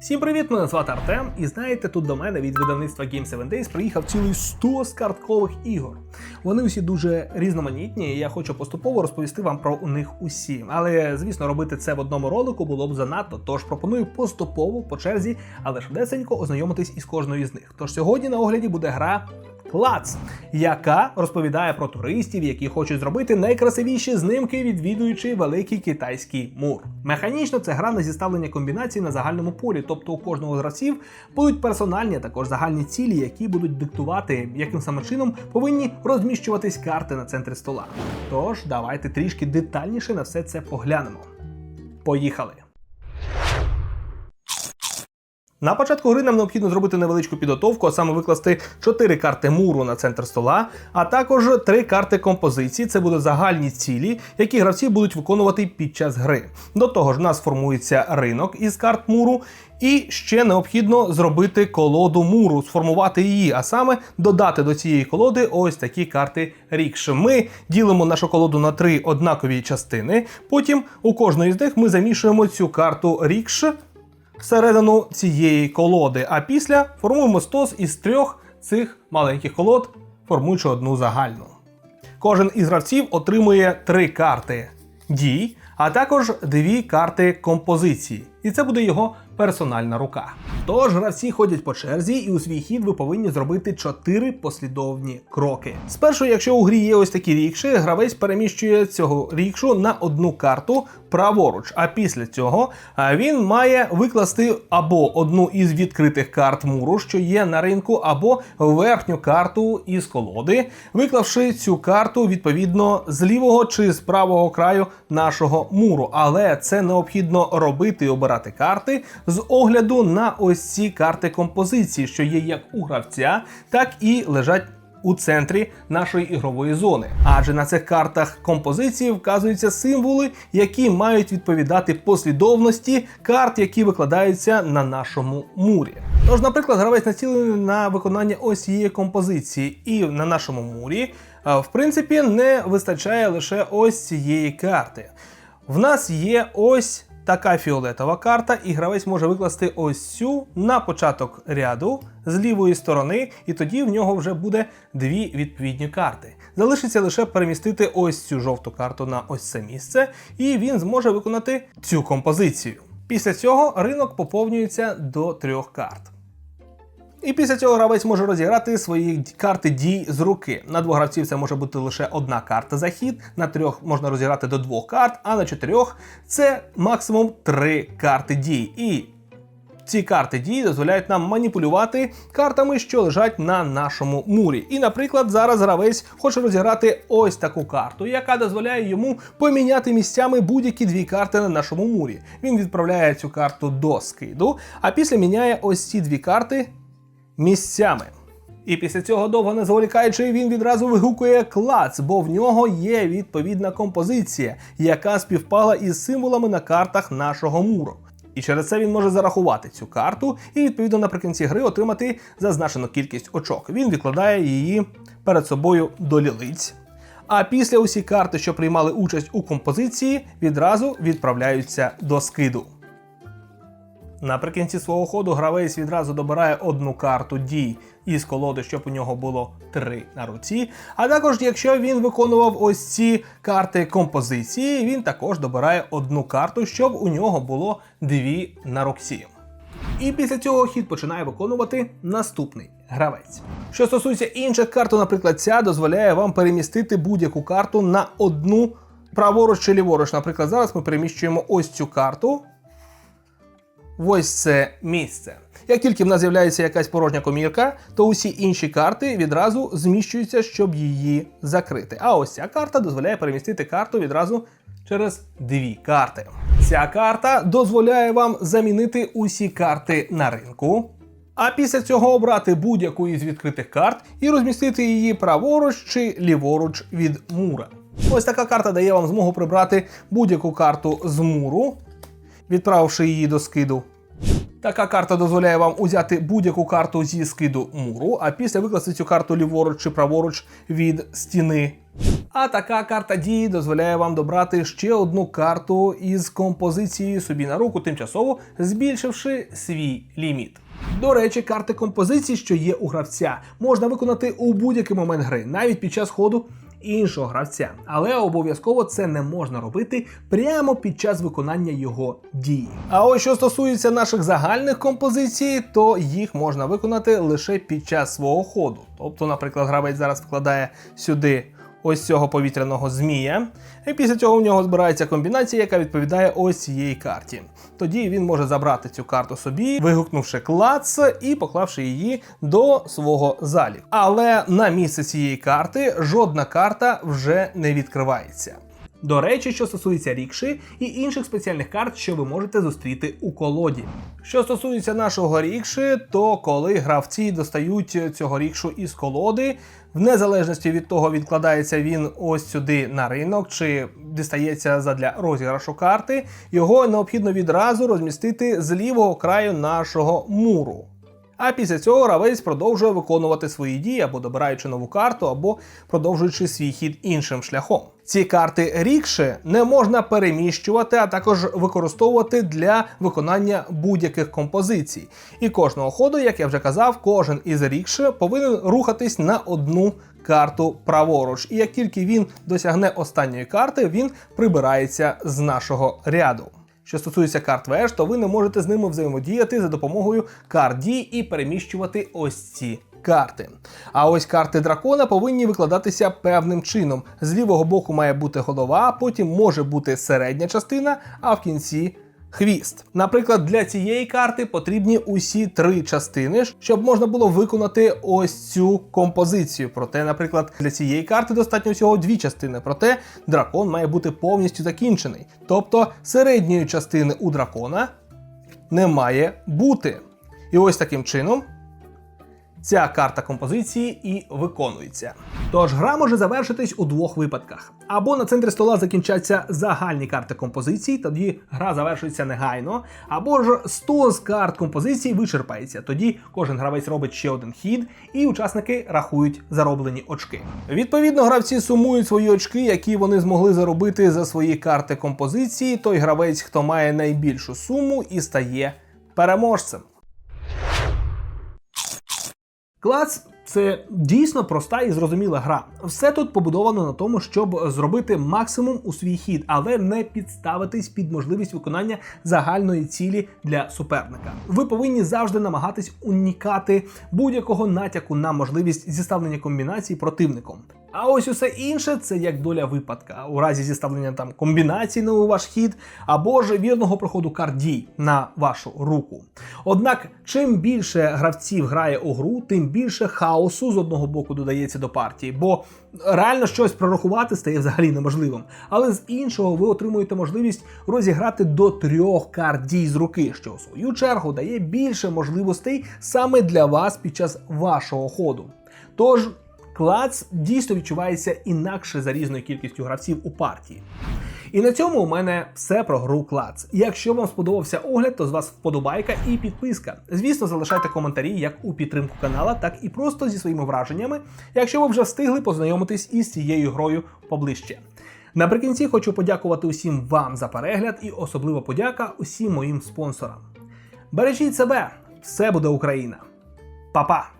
Всім привіт, мене звати Артем, і знаєте, тут до мене від видавництва Game 7 Days приїхав цілий 100 з карткових ігор. Вони усі дуже різноманітні, і я хочу поступово розповісти вам про них усі. Але звісно, робити це в одному ролику було б занадто, тож пропоную поступово по черзі, але швидесенько ознайомитись із кожною з них. Тож сьогодні на огляді буде гра Клац, яка розповідає про туристів, які хочуть зробити найкрасивіші знимки, відвідуючи великий китайський мур. Механічно це гра на зіставлення комбінацій на загальному полі, тобто у кожного з гравців будуть персональні, а також загальні цілі, які будуть диктувати, яким саме чином повинні розміщуватись карти на центрі стола. Тож давайте трішки детальніше на все це поглянемо. Поїхали! На початку гри нам необхідно зробити невеличку підготовку, а саме викласти 4 карти муру на центр стола, а також 3 карти композиції. Це будуть загальні цілі, які гравці будуть виконувати під час гри. До того ж, у нас формується ринок із карт муру, і ще необхідно зробити колоду муру, сформувати її, а саме додати до цієї колоди ось такі карти рікш. Ми ділимо нашу колоду на три однакові частини. Потім у кожної з них ми замішуємо цю карту рікш всередину цієї колоди, а після формуємо стос із трьох цих маленьких колод, формуючи одну загальну. Кожен із гравців отримує три карти дій, а також дві карти композиції. І це буде його персональна рука. Тож гравці ходять по черзі, і у свій хід ви повинні зробити чотири послідовні кроки. Спершу, якщо у грі є ось такі рікші, гравець переміщує цього рікшу на одну карту праворуч. А після цього він має викласти або одну із відкритих карт муру, що є на ринку, або верхню карту із колоди, виклавши цю карту відповідно з лівого чи з правого краю нашого муру. Але це необхідно робити і обирати карти з огляду на ось ці карти композиції, що є як у гравця, так і лежать. У центрі нашої ігрової зони, адже на цих картах композиції вказуються символи, які мають відповідати послідовності карт, які викладаються на нашому мурі. Тож, наприклад, гравець націлений на виконання ось цієї композиції, і на нашому мурі, в принципі, не вистачає лише ось цієї карти. В нас є ось така фіолетова карта, і гравець може викласти ось цю на початок ряду з лівої сторони, і тоді в нього вже буде дві відповідні карти. Залишиться лише перемістити ось цю жовту карту на ось це місце, і він зможе виконати цю композицію. Після цього ринок поповнюється до трьох карт. І після цього гравець може розіграти свої карти дій з руки. На двох гравців це може бути лише одна карта за хід, на трьох можна розіграти до двох карт, а на чотирьох це максимум три карти дій. І ці карти дій дозволяють нам маніпулювати картами, що лежать на нашому мурі. І, наприклад, зараз гравець хоче розіграти ось таку карту, яка дозволяє йому поміняти місцями будь-які дві карти на нашому мурі. Він відправляє цю карту до скиду, а після міняє ось ці дві карти місцями. І після цього довго не зволікаючи, він відразу вигукує клац, бо в нього є відповідна композиція, яка співпала із символами на картах нашого муру. І через це він може зарахувати цю карту і відповідно наприкінці гри отримати зазначену кількість очок. Він відкладає її перед собою до лілиць. А після усі карти, що приймали участь у композиції, відразу відправляються до скиду. Наприкінці свого ходу гравець відразу добирає одну карту дій із колоди, щоб у нього було три на руці. А також, якщо він виконував ось ці карти композиції, він також добирає одну карту, щоб у нього було дві на руці. І після цього хід починає виконувати наступний гравець. Що стосується інших карт, наприклад, ця дозволяє вам перемістити будь-яку карту на одну праворуч чи ліворуч. Наприклад, зараз ми переміщуємо ось цю карту ось це місце. Як тільки в нас з'являється якась порожня комірка, то усі інші карти відразу зміщуються, щоб її закрити. А ось ця карта дозволяє перемістити карту відразу через дві карти. Ця карта дозволяє вам замінити усі карти на ринку. А після цього обрати будь-яку із відкритих карт і розмістити її праворуч чи ліворуч від мура. Ось така карта дає вам змогу прибрати будь-яку карту з муру, відправивши її до скиду. Така карта дозволяє вам узяти будь-яку карту зі скиду муру, а після викласти цю карту ліворуч чи праворуч від стіни. А така карта дії дозволяє вам добрати ще одну карту із композицією собі на руку, тимчасово збільшивши свій ліміт. До речі, карти композиції, що є у гравця, можна виконати у будь-який момент гри, навіть під час ходу іншого гравця. Але обов'язково це не можна робити прямо під час виконання його дії. А ось що стосується наших загальних композицій, то їх можна виконати лише під час свого ходу. Тобто, наприклад, гравець зараз вкладає сюди ось цього повітряного змія, і після цього в нього збирається комбінація, яка відповідає ось цієї карті. Тоді він може забрати цю карту собі, вигукнувши клац і поклавши її до свого залі. Але на місце цієї карти жодна карта вже не відкривається. До речі, що стосується рікши і інших спеціальних карт, що ви можете зустріти у колоді. Що стосується нашого рікши, то коли гравці достають цього рікшу із колоди, в незалежності від того, відкладається він ось сюди на ринок чи дістається задля розіграшу карти, його необхідно відразу розмістити з лівого краю нашого муру. А після цього гравець продовжує виконувати свої дії або добираючи нову карту, або продовжуючи свій хід іншим шляхом. Ці карти рікши не можна переміщувати, а також використовувати для виконання будь-яких композицій. І кожного ходу, як я вже казав, кожен із рікши повинен рухатись на одну карту праворуч. І як тільки він досягне останньої карти, він прибирається з нашого ряду. Що стосується карт веж, то ви не можете з ними взаємодіяти за допомогою карт дій і переміщувати ось ці карти. А ось карти дракона повинні викладатися певним чином. З лівого боку має бути голова, потім може бути середня частина, а в кінці. Хвіст. Наприклад, для цієї карти потрібні усі три частини, щоб можна було виконати ось цю композицію. Проте, наприклад, для цієї карти достатньо всього дві частини. Проте дракон має бути повністю закінчений. Тобто середньої частини у дракона не має бути. І ось таким чином ця карта композиції і виконується. Тож гра може завершитись у двох випадках: або на центрі стола закінчаться загальні карти композиції, тоді гра завершується негайно, або ж 100 з карт композиції вичерпається. Тоді кожен гравець робить ще один хід, і учасники рахують зароблені очки. Відповідно, гравці сумують свої очки, які вони змогли заробити за свої карти композиції. Той гравець, хто має найбільшу суму, і стає переможцем. Клац це дійсно проста і зрозуміла гра. Все тут побудовано на тому, щоб зробити максимум у свій хід, але не підставитись під можливість виконання загальної цілі для суперника. Ви повинні завжди намагатись унікати будь-якого натяку на можливість зіставлення комбінацій противником. А ось усе інше це як доля випадка у разі зіставлення там комбінацій на ваш хід або ж вірного проходу карт дій на вашу руку. Однак, чим більше гравців грає у гру, тим більше хаосу з одного боку додається до партії, бо реально щось прорахувати стає взагалі неможливим. Але з іншого ви отримуєте можливість розіграти до трьох карт дій з руки, що в свою чергу дає більше можливостей саме для вас під час вашого ходу. Тож. Клац дійсно відчувається інакше за різною кількістю гравців у партії. І на цьому у мене все про гру Клац. Якщо вам сподобався огляд, то з вас вподобайка і підписка. Звісно, залишайте коментарі як у підтримку канала, так і просто зі своїми враженнями, якщо ви вже встигли познайомитись із цією грою поближче. Наприкінці хочу подякувати усім вам за перегляд і особлива подяка усім моїм спонсорам. Бережіть себе, все буде Україна. Па-па!